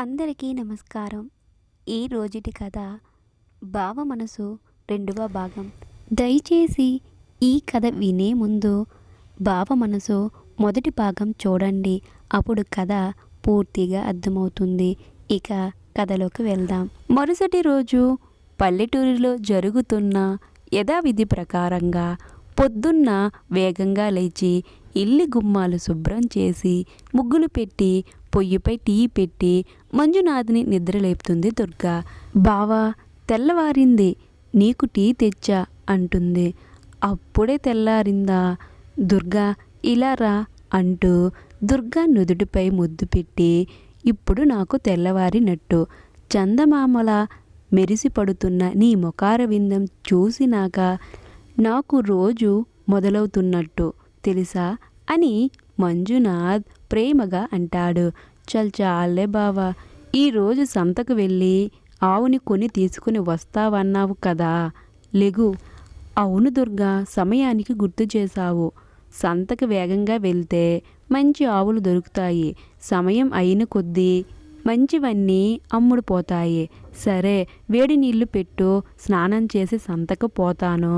అందరికీ నమస్కారం. ఈ రోజుటి కథ భావ మనసు రెండవ భాగం. దయచేసి ఈ కథ వినే ముందు భావ మనసు మొదటి భాగం చూడండి. అప్పుడు కథ పూర్తిగా అర్థమవుతుంది. ఇక కథలోకి వెళ్దాం. మరుసటి రోజు పల్లెటూరిలో జరుగుతున్న యథావిధి ప్రకారంగా పొద్దున్న వేగంగా లేచి ఇల్లి గుమ్మాలు శుభ్రం చేసి ముగ్గులు పెట్టి పొయ్యిపై టీ పెట్టి మంజునాథ్ని నిద్రలేపుతుంది దుర్గా. బావా తెల్లవారింది నీకు టీ తెచ్చా అంటుంది. అప్పుడే తెల్లారిందా? దుర్గా ఇలా రా అంటూ దుర్గా నుదుటిపై ముద్దు పెట్టి ఇప్పుడు నాకు తెల్లవారినట్టు. చందమామల మెరిసిపడుతున్న నీ ముఖార విందం చూసినాక నాకు రోజు మొదలవుతున్నట్టు తెలుసా అని మంజునాథ్ ప్రేమగా అంటాడు. చల్ చాలే బావా ఈరోజు సంతకు వెళ్ళి ఆవుని కొని తీసుకుని వస్తావన్నావు కదా. లెగు. అవును దుర్గా సమయానికి గుర్తు చేశావు. సంతకు వేగంగా వెళ్తే మంచి ఆవులు దొరుకుతాయి. సమయం అయిన కొద్దీ మంచివన్నీ అమ్ముడుపోతాయి సరే వేడి నీళ్ళు పెట్టు స్నానం చేసి సంతకు పోతాను.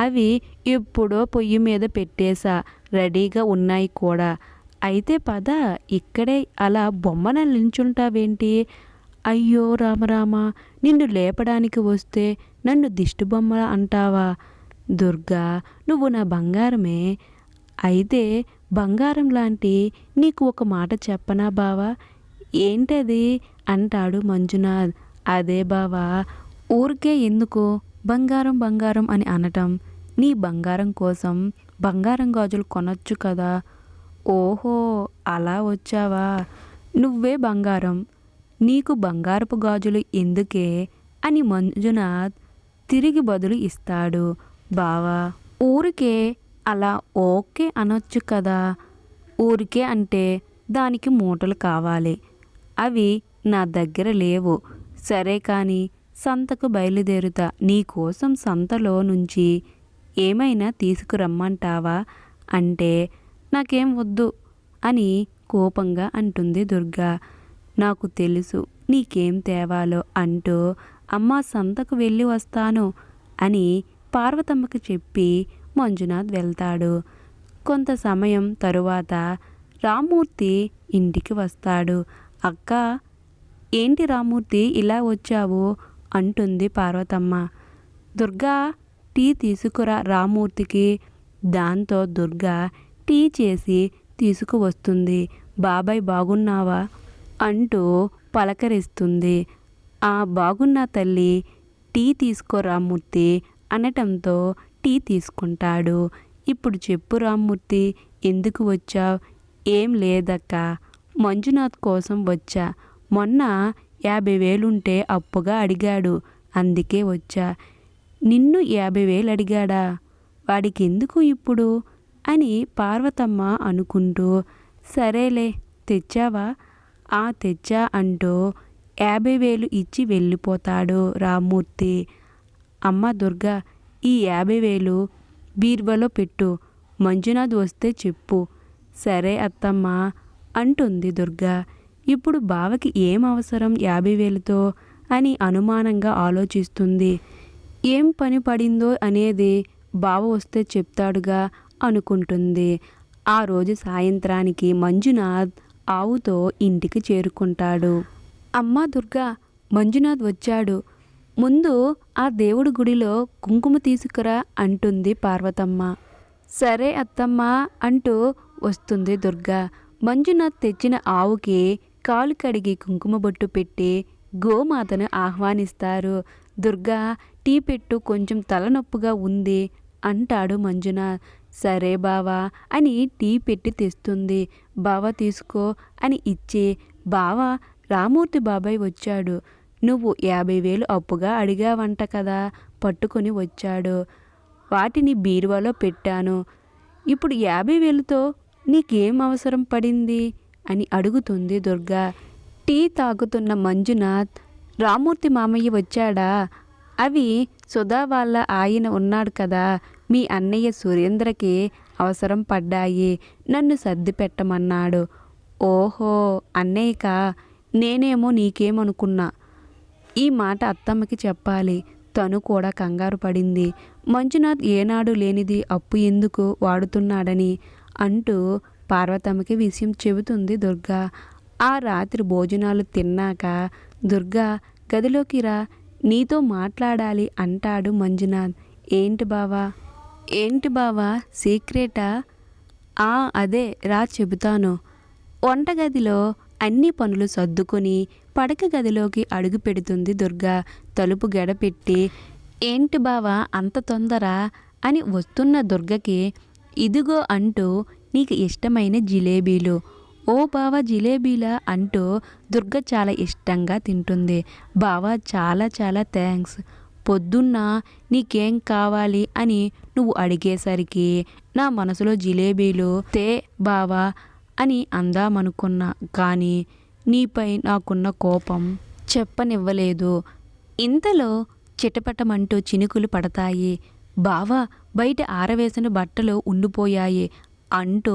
అవి ఎప్పుడో పొయ్యి మీద పెట్టేశా. రెడీగా ఉన్నాయి కూడా. అయితే పద ఇక్కడే అలా బొమ్మన నిల్చుంటావేంటి? అయ్యో రామరామ నిన్ను లేపడానికి వస్తే నన్ను దిష్టిబొమ్మ అంటావా? దుర్గా నువ్వు నా బంగారమే. అయితే బంగారం లాంటి నీకు ఒక మాట చెప్పనా బావా? ఏంటది? అంటాడు మంజునాథ్. అదే బావా ఊరికే ఎందుకు బంగారం బంగారం అని అనటం? నీ బంగారం కోసం బంగారం గాజులు కొనొచ్చు కదా? ఓహో అలా వచ్చావా? నువ్వే బంగారం. నీకు బంగారపు గాజులు ఎందుకే? అని మంజునాథ్ తిరిగి బదులు ఇస్తాడు. బావా ఊరికే అలా ఓకే అనొచ్చు కదా? ఊరికే అంటే దానికి మూటలు కావాలి. అవి నా దగ్గర లేవు. సరే కానీ సంతకు బయలుదేరుతా. నీకోసం సంతలో నుంచి ఏమైనా తీసుకురమ్మంటావా? అంటే నాకేం వద్దు అని కోపంగా అంటుంది దుర్గా. నాకు తెలుసు నీకేం తేవాలో అంటూ అమ్మ సంతకు వెళ్ళి వస్తాను అని పార్వతమ్మకి చెప్పి మంజునాథ్ వెళ్తాడు. కొంత సమయం తరువాత రామూర్తి ఇంటికి వస్తాడు. అక్క ఏంటి రామూర్తి ఇలా వచ్చావు? అంటుంది పార్వతమ్మ. దుర్గా టీ తీసుకురా రామూర్తికి. దాంతో దుర్గా టీ చేసి తీసుకువస్తుంది. బాబాయ్ బాగున్నావా? అంటూ పలకరిస్తుంది. ఆ బాగున్న తల్లి. టీ తీసుకో మూర్తి అనటంతో టీ తీసుకుంటాడు. ఇప్పుడు చెప్పు రామ్మూర్తి ఎందుకు వచ్చావు? ఏం లేదక్క. మంజునాథ్ కోసం వచ్చా. మొన్న యాభై వేలుంటే అప్పుగా అడిగాడు. అందుకే వచ్చా. నిన్ను యాభై వేలు అడిగాడా? వాడికి ఎందుకు ఇప్పుడు? అని పార్వతమ్మ అనుకుంటూ సరేలే తెచ్చావా? ఆ తెచ్చా అంటూ యాభై వేలు ఇచ్చి వెళ్ళిపోతాడు రామ్మూర్తి. అమ్మ దుర్గా ఈ యాభై వేలు బీర్వలో పెట్టు మంజునాథ్ వస్తే చెప్పు. సరే అత్తమ్మ అంటుంది దుర్గా. ఇప్పుడు బావకి ఏం అవసరం యాభై వేలతో? అని అనుమానంగా ఆలోచిస్తుంది. ఏం పని పడిందో అనేది బావ వస్తే చెప్తాడుగా అనుకుంటుంది. ఆ రోజు సాయంత్రానికి మంజునాథ్ ఆవుతో ఇంటికి చేరుకుంటాడు. అమ్మ దుర్గా మంజునాథ్ వచ్చాడు. ముందు ఆ దేవుడి గుడిలో కుంకుమ తీసుకురా అంటుంది పార్వతమ్మ. సరే అత్తమ్మ అంటూ వస్తుంది దుర్గా. మంజునాథ్ తెచ్చిన ఆవుకి కాలు కడిగి కుంకుమ బొట్టు పెట్టి గోమాతను ఆహ్వానిస్తారు. దుర్గా టీ పెట్టు కొంచెం తలనొప్పుగా ఉంది అంటాడు మంజునాథ్. సరే బావా అని టీ పెట్టి తెస్తుంది. బావ తీసుకో అని ఇచ్చి బావ రామూర్తి బాబాయ్ వచ్చాడు. నువ్వు యాభై వేలు అప్పుగా అడిగావంట కదా పట్టుకొని వచ్చాడు. వాటిని బీరువాలో పెట్టాను. ఇప్పుడు యాభై వేలతో నీకేం అవసరం పడింది? అని అడుగుతుంది దుర్గా. టీ తాగుతున్న మంజునాథ్ రామూర్తి మామయ్య వచ్చాడా? అవి సుధా వాళ్ళ ఆయన ఉన్నాడు కదా మీ అన్నయ్య సురేంద్రకి అవసరం పడ్డాయి. నన్ను సర్ది పెట్టమన్నాడు. ఓహో అన్నయ్యకా నేనేమో నీకేమనుకున్నా. ఈ మాట అత్తమ్మకి చెప్పాలి. తను కూడా కంగారు పడింది. మంజునాథ్ ఏనాడు లేనిది అప్పు ఎందుకు వాడుతున్నాడని అంటూ పార్వతమ్మకి విషయం చెబుతుంది దుర్గా. ఆ రాత్రి భోజనాలు తిన్నాక దుర్గా గదిలోకి రా నీతో మాట్లాడాలి అంటాడు మంజునాథ్. ఏంటి బావా? ఏంటి బావా? సీక్రెటా? ఆ అదే రా చెబుతాను. వంటగదిలో అన్ని పనులు సర్దుకొని పడక గదిలోకి అడుగు పెడుతుంది దుర్గా. తలుపు గడపెట్టి ఏంటి బావా అంత తొందర? అని వస్తున్న దుర్గకి ఇదిగో అంటూ నీకు ఇష్టమైన జిలేబీలు. ఓ బావ జిలేబీలా? అంటూ దుర్గ చాలా ఇష్టంగా తింటుంది. బావా చాలా చాలా థ్యాంక్స్ పొద్దున్న నీకేం కావాలి? అని నువ్వు అడిగేసరికి నా మనసులో జిలేబీలు తే బావా అని అందామనుకున్నా కానీ నీపై నాకున్న కోపం చెప్పనివ్వలేదు. ఇంతలో చిటపటమంటూ చినుకులు పడతాయి. బావా బయట ఆరవేసిన బట్టలు ఉండిపోయాయి అంటూ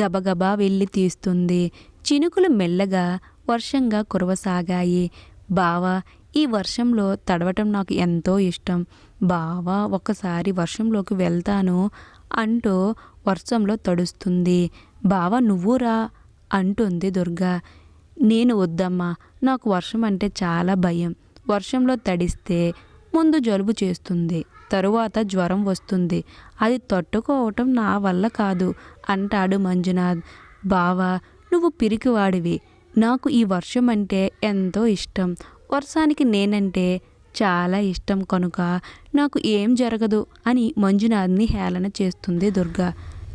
గబగబా వెళ్ళి తీస్తుంది. చినుకులు మెల్లగా వర్షంగా కురవసాగాయి. బావా ఈ వర్షంలో తడవటం నాకు ఎంతో ఇష్టం. బావా ఒకసారి వర్షంలోకి వెళ్తాను అంటూ వర్షంలో తడుస్తుంది. బావా నువ్వురా అంటుంది దుర్గా. నేను వద్దమ్మా నాకు వర్షం అంటే చాలా భయం. వర్షంలో తడిస్తే ముందు జలుబు చేస్తుంది తరువాత జ్వరం వస్తుంది. అది తట్టుకోవటం నా వల్ల కాదు అంటాడు మంజునాథ్. బావా నువ్వు పిరికివాడివి. నాకు ఈ వర్షం అంటే ఎంతో ఇష్టం. వర్షానికి నేనంటే చాలా ఇష్టం కనుక నాకు ఏం జరగదు అని మంజునాథ్ని హేళన చేస్తుంది దుర్గా.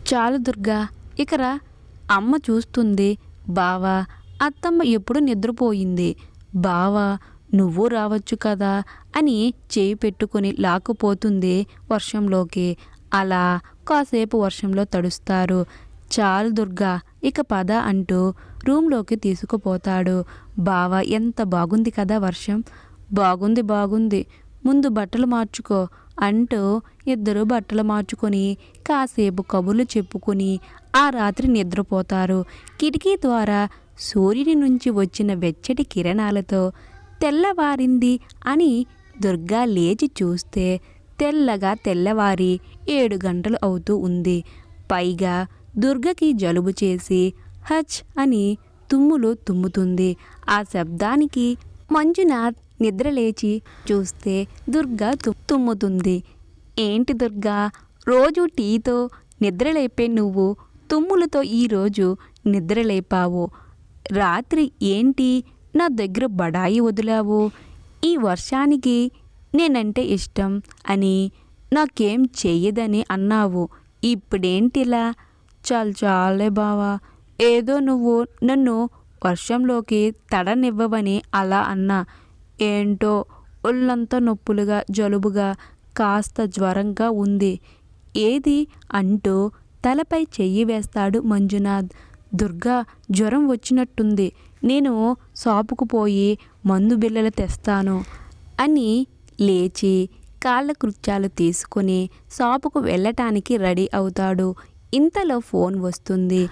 చాలు దుర్గా ఇకరా అమ్మ చూస్తుంది బావా అత్తమ్మ ఎప్పుడు నిద్రపోయింది? బావా నువ్వు రావచ్చు కదా అని చేయి పెట్టుకుని లాక్కుపోతుంది వర్షంలోకి. అలా కాసేపు వర్షంలో తడుస్తారు. చాలు దుర్గా ఇక పద అంటూ రూమ్లోకి తీసుకుపోతాడు. బావా ఎంత బాగుంది కదా వర్షం. బాగుంది బాగుంది. ముందు బట్టలు మార్చుకో అంటూ ఇద్దరు బట్టలు మార్చుకొని కాసేపు కబుర్లు చెప్పుకొని ఆ రాత్రి నిద్రపోతారు. కిటికీ ద్వారా సూర్యుని నుంచి వచ్చిన వెచ్చటి కిరణాలతో తెల్లవారింది అని దుర్గా లేచి చూస్తే తెల్లగా తెల్లవారి ఏడు గంటలు అవుతూ ఉంది. పైగా దుర్గకి జలుబు చేసి హచ్ అని తుమ్ములు తుమ్ముతుంది. ఆ శబ్దానికి మంజునాథ్ నిద్రలేచి చూస్తే దుర్గా తుమ్ముతుంది. ఏంటి దుర్గా? రోజు టీతో నిద్రలేపే నువ్వు తుమ్ములతో ఈరోజు నిద్రలేపావు రాత్రి ఏంటి? నా దగ్గర బడాయి వదిలావు. ఈ వర్షానికి నేనంటే ఇష్టం అని నాకేం చెయ్యదని అన్నావు. ఇప్పుడేంటిలా? చాలు చాలే బావా. ఏదో నువ్వు నన్ను వర్షంలోకి తడనివ్వవని అలా అన్నా. ఏంటో ఒళ్ళంతా నొప్పులుగా జలుబుగా కాస్త జ్వరంగా ఉంది. ఏది అంటూ తలపై చెయ్యి వేస్తాడు మంజునాథ్. దుర్గా జ్వరం వచ్చినట్టుంది. నేను షాపుకు పోయి మందు బిళ్ళలు తెస్తాను అని లేచి కాళ్ళ కృత్యాలు తీసుకుని షాపుకు వెళ్ళటానికి రెడీ అవుతాడు. ఇంతలో ఫోన్ వస్తుంది.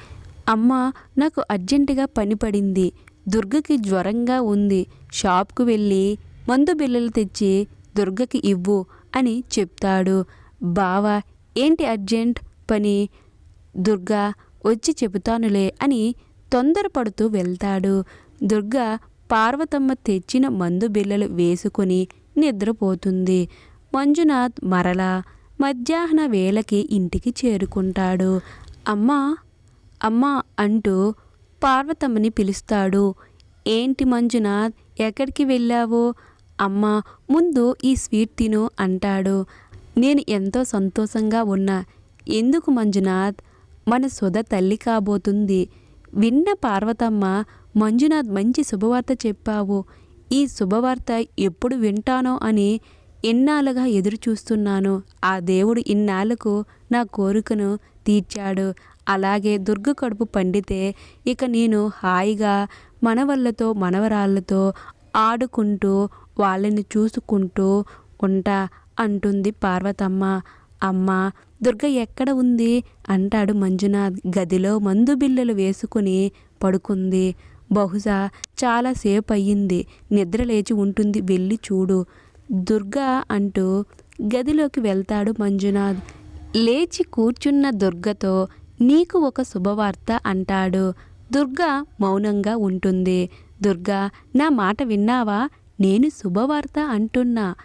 అమ్మ నాకు అర్జెంటుగా పని పడింది. దుర్గకి జ్వరంగా ఉంది. షాప్కు వెళ్ళి మందు బిళ్ళలు తెచ్చి దుర్గకి ఇవ్వు అని చెప్తాడు. బావ ఏంటి అర్జెంట్ పని? దుర్గా వచ్చి చెబుతానులే అని తొందరపడుతూ వెళ్తాడు. దుర్గా పార్వతమ్మ తెచ్చిన మందు బిళ్ళలు వేసుకుని నిద్రపోతుంది. మంజునాథ్ మరలా మధ్యాహ్న వేళకి ఇంటికి చేరుకుంటాడు. అమ్మా అమ్మా అంటూ పార్వతమ్మని పిలుస్తాడు. ఏంటి మంజునాథ్ ఎక్కడికి వెళ్ళావు? అమ్మ ముందు ఈ స్వీట్ తిను అంటాడు. నేను ఎంతో సంతోషంగా ఉన్నా. ఎందుకు మంజునాథ్ మన సుధ తల్లి కాబోతుంది. విన్న పార్వతమ్మ మంజునాథ్ మంచి శుభవార్త చెప్పావు. ఈ శుభవార్త ఎప్పుడు వింటానో అని ఎన్నాళ్ళుగా ఎదురు చూస్తున్నాను ఆ దేవుడు ఇన్నాళ్ళకు నా కోరికను తీర్చాడు. అలాగే దుర్గ కడుపు పండితే ఇక నేను హాయిగా మనవళ్ళతో మనవరాళ్ళతో ఆడుకుంటూ వాళ్ళని చూసుకుంటూ ఉంటా అంటుంది పార్వతమ్మ. అమ్మ దుర్గ ఎక్కడ ఉంది? అంటాడు మంజునాథ్. గదిలో మందు బిళ్ళలు వేసుకుని పడుకుంది. బహుశా చాలాసేపు అయ్యింది నిద్ర లేచి ఉంటుంది. వెళ్ళి చూడు. దుర్గా అంటూ గదిలోకి వెళ్తాడు మంజునాథ్. లేచి కూర్చున్న దుర్గతో నీకు ఒక శుభవార్త అంటాడు. దుర్గా మౌనంగా ఉంటుంది. దుర్గా నా మాట విన్నావా? నేను శుభవార్త అంటున్నా.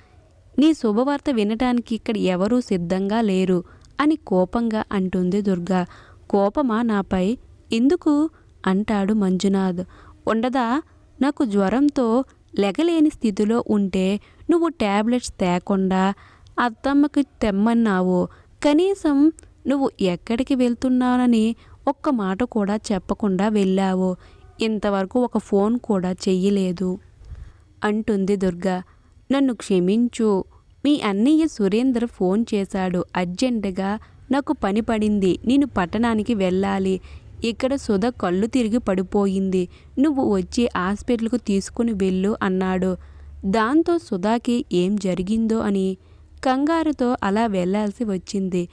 నీ శుభవార్త వినటానికి ఇక్కడ ఎవరూ సిద్ధంగా లేరు అని కోపంగా అంటుంది దుర్గా. కోపమా నాపై? ఎందుకు? అంటాడు మంజునాథ్. ఉండదా? నాకు జ్వరంతో లెగలేని స్థితిలో ఉంటే నువ్వు ట్యాబ్లెట్స్ తేకుండా అత్తమ్మకి తెమ్మన్నావు. కనీసం నువ్వు ఎక్కడికి వెళ్తున్నానని ఒక్క మాట కూడా చెప్పకుండా వెళ్ళావు. ఇంతవరకు ఒక ఫోన్ కూడా చెయ్యలేదు. అంటుంది దుర్గా. నన్ను క్షమించు. మీ అన్నయ్య సురేందర్ ఫోన్ చేశాడు. అర్జెంటుగా నాకు పని పడింది. నేను పట్టణానికి వెళ్ళాలి. ఇక్కడ సుధ కళ్ళు తిరిగి పడిపోయింది. నువ్వు వచ్చి హాస్పిటల్కు తీసుకుని వెళ్ళు అన్నాడు. దాంతో సుధాకి ఏం జరిగిందో అని కంగారుతో అలా వెళ్ళాల్సి వచ్చింది.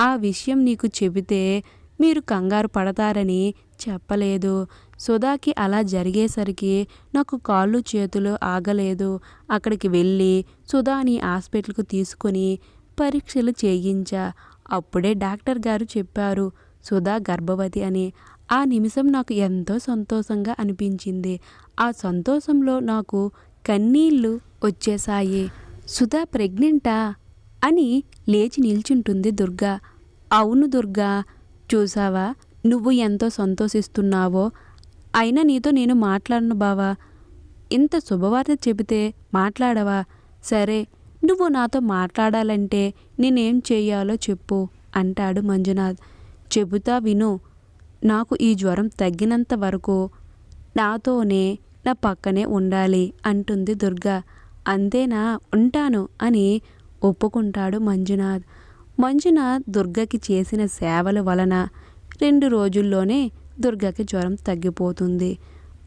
ఆ విషయం నీకు చెబితే మీరు కంగారు పడతారని చెప్పలేదు. సుధాకి అలా జరిగేసరికి నాకు కాళ్ళు చేతులు ఆగలేదు. అక్కడికి వెళ్ళి సుధాని హాస్పిటల్కు తీసుకొని పరీక్షలు చేయించా. అప్పుడే డాక్టర్ గారు చెప్పారు సుధా గర్భవతి అని. ఆ నిమిషం నాకు ఎంతో సంతోషంగా అనిపించింది. ఆ సంతోషంలో నాకు కన్నీళ్ళు వచ్చేశాయి. సుధా ప్రెగ్నెంటా? అని లేచి నిల్చుంటుంది దుర్గా. అవును దుర్గా చూసావా? నువ్వు ఎంతో సంతోషిస్తున్నావో. అయినా నీతో నేను మాట్లాడను బావా. ఇంత శుభవార్త చెబితే మాట్లాడవా? సరే నువ్వు నాతో మాట్లాడాలంటే నేనేం చేయాలో చెప్పు అంటాడు మంజునాథ్. చెబుతా విను నాకు ఈ జ్వరం తగ్గినంత వరకు నాతోనే నా పక్కనే ఉండాలి అంటుంది దుర్గా. అంతేనా? ఉంటాను అని ఒప్పుకుంటాడు మంజునాథ్. మంజునాథ్ దుర్గకి చేసిన సేవల వలన రెండు రోజుల్లోనే దుర్గకి జ్వరం తగ్గిపోతుంది.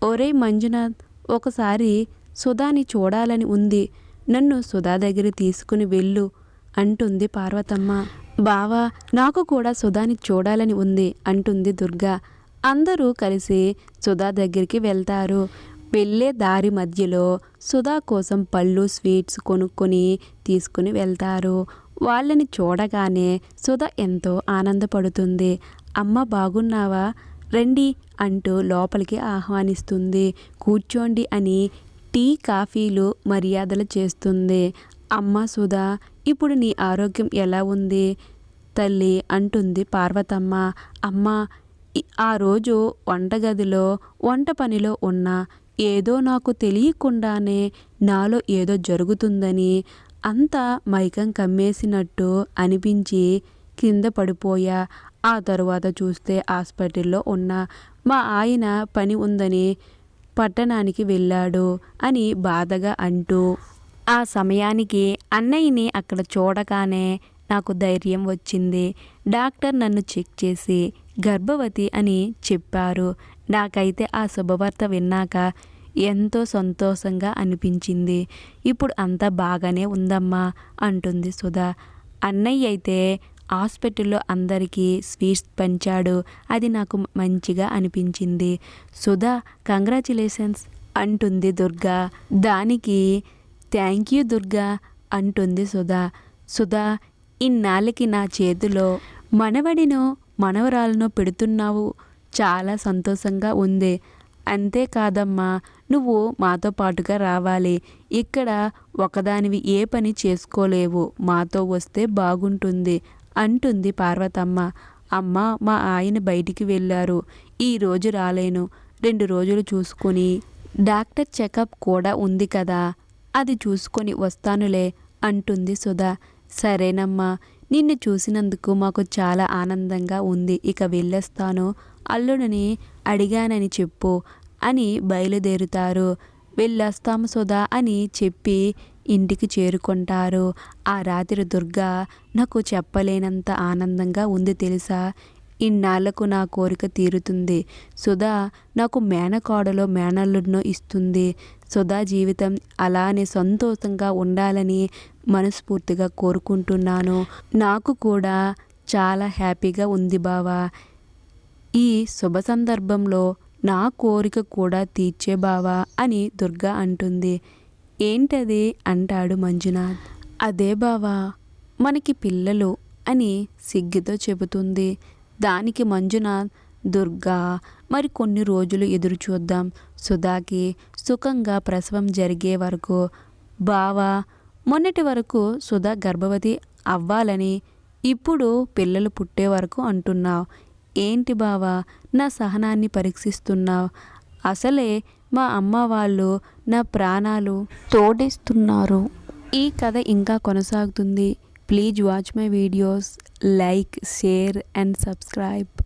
ఒరే మంజునాథ్ ఒకసారి సుధాని చూడాలని ఉంది. నన్ను సుధా దగ్గర తీసుకుని వెళ్ళు అంటుంది పార్వతమ్మ. బావా నాకు కూడా సుధాని చూడాలని ఉంది అంటుంది దుర్గా. అందరూ కలిసి సుధా దగ్గరికి వెళ్తారు. వెళ్ళే దారి మధ్యలో సుధా కోసం పళ్ళు స్వీట్స్ కొనుక్కొని తీసుకుని వెళ్తారు. వాళ్ళని చూడగానే సుధా ఎంతో ఆనందపడుతుంది. అమ్మ బాగున్నావా? రండి అంటూ లోపలికి ఆహ్వానిస్తుంది. కూర్చోండి అని టీ కాఫీలు మర్యాదలు చేస్తుంది. అమ్మ సుధా ఇప్పుడు నీ ఆరోగ్యం ఎలా ఉంది? తల్లి అంటుంది పార్వతమ్మ. అమ్మ ఆ రోజు వంటగదిలో వంట పనిలో ఉన్న ఏదో నాకు తెలియకుండానే నాలో ఏదో జరుగుతుందని అంతా మైకం కమ్మేసినట్టు అనిపించి కింద పడిపోయా. ఆ తరువాత చూస్తే హాస్పిటల్లో ఉన్న మా ఆయన పని ఉందని పట్టణానికి వెళ్ళాడు అని బాధగా అంటూ ఆ సమయానికి అన్నయ్యని అక్కడ చూడగానే నాకు ధైర్యం వచ్చింది. డాక్టర్ నన్ను చెక్ చేసి గర్భవతి అని చెప్పారు. నాకైతే ఆ శుభవార్త విన్నాక ఎంతో సంతోషంగా అనిపించింది. ఇప్పుడు అంతా బాగానే ఉందమ్మా అంటుంది సుధా. అన్నయ్య అయితే హాస్పిటల్లో అందరికీ స్వీట్స్ పంచాడు. అది నాకు మంచిగా అనిపించింది. సుధా కంగ్రాచులేషన్స్ అంటుంది దుర్గా. దానికి థ్యాంక్ యూ దుర్గా అంటుంది సుధా. సుధా ఇన్నాళ్ళకి నా చేతిలో మనవడినో మనవరాలను పెడుతున్నావు. చాలా సంతోషంగా ఉంది. అంతేకాదమ్మా నువ్వు మాతో పాటుగా రావాలి. ఇక్కడ ఒకదానివి ఏ పని చేసుకోలేవు. మాతో వస్తే బాగుంటుంది అంటుంది పార్వతమ్మ. అమ్మ మా ఆయన బయటికి వెళ్ళారు. ఈరోజు రాలేను. రెండు రోజులు చూసుకొని. డాక్టర్ చెకప్ కూడా ఉంది కదా. అది చూసుకొని వస్తానులే అంటుంది సుధా. సరేనమ్మా. నిన్ను చూసినందుకు మాకు చాలా ఆనందంగా ఉంది. ఇక వెళ్ళొస్తాను. అల్లుడిని అడిగానని చెప్పు. అని బయలుదేరుతారు. వెళ్ళొస్తాము సుధా అని చెప్పి ఇంటికి చేరుకుంటారు. ఆ రాత్రి దుర్గా నాకు చెప్పలేనంత ఆనందంగా ఉంది తెలుసా? ఇన్నాళ్ళకు నా కోరిక తీరుతుంది. సుధా నాకు మేనకోడలో మేనల్లుడినో ఇస్తుంది. సుధా జీవితం అలానే సంతోషంగా ఉండాలని మనస్ఫూర్తిగా కోరుకుంటున్నాను. నాకు కూడా చాలా హ్యాపీగా ఉంది బావా. ఈ శుభ సందర్భంలో నా కోరిక కూడా తీర్చే బావా అని దుర్గా అంటుంది. ఏంటది? అంటాడు మంజునాథ్. అదే బావా మనకి పిల్లలు అని సిగ్గుతో చెబుతుంది. దానికి మంజునాథ్ దుర్గా మరి కొన్ని రోజులు ఎదురు చూద్దాం. సుధాకి సుఖంగా ప్రసవం జరిగే వరకు బావా మొన్నటి వరకు సుధా గర్భవతి అవ్వాలని ఇప్పుడు పిల్లలు పుట్టే వరకు అంటున్నావు. ఏంటి బావా? నా సహనాన్ని పరీక్షిస్తున్నావు. అసలే మా అమ్మ వాళ్ళు నా ప్రాణాలు తోడేస్తున్నారు. ఈ కథ ఇంకా కొనసాగుతుంది. Please watch my videos. Like share and subscribe.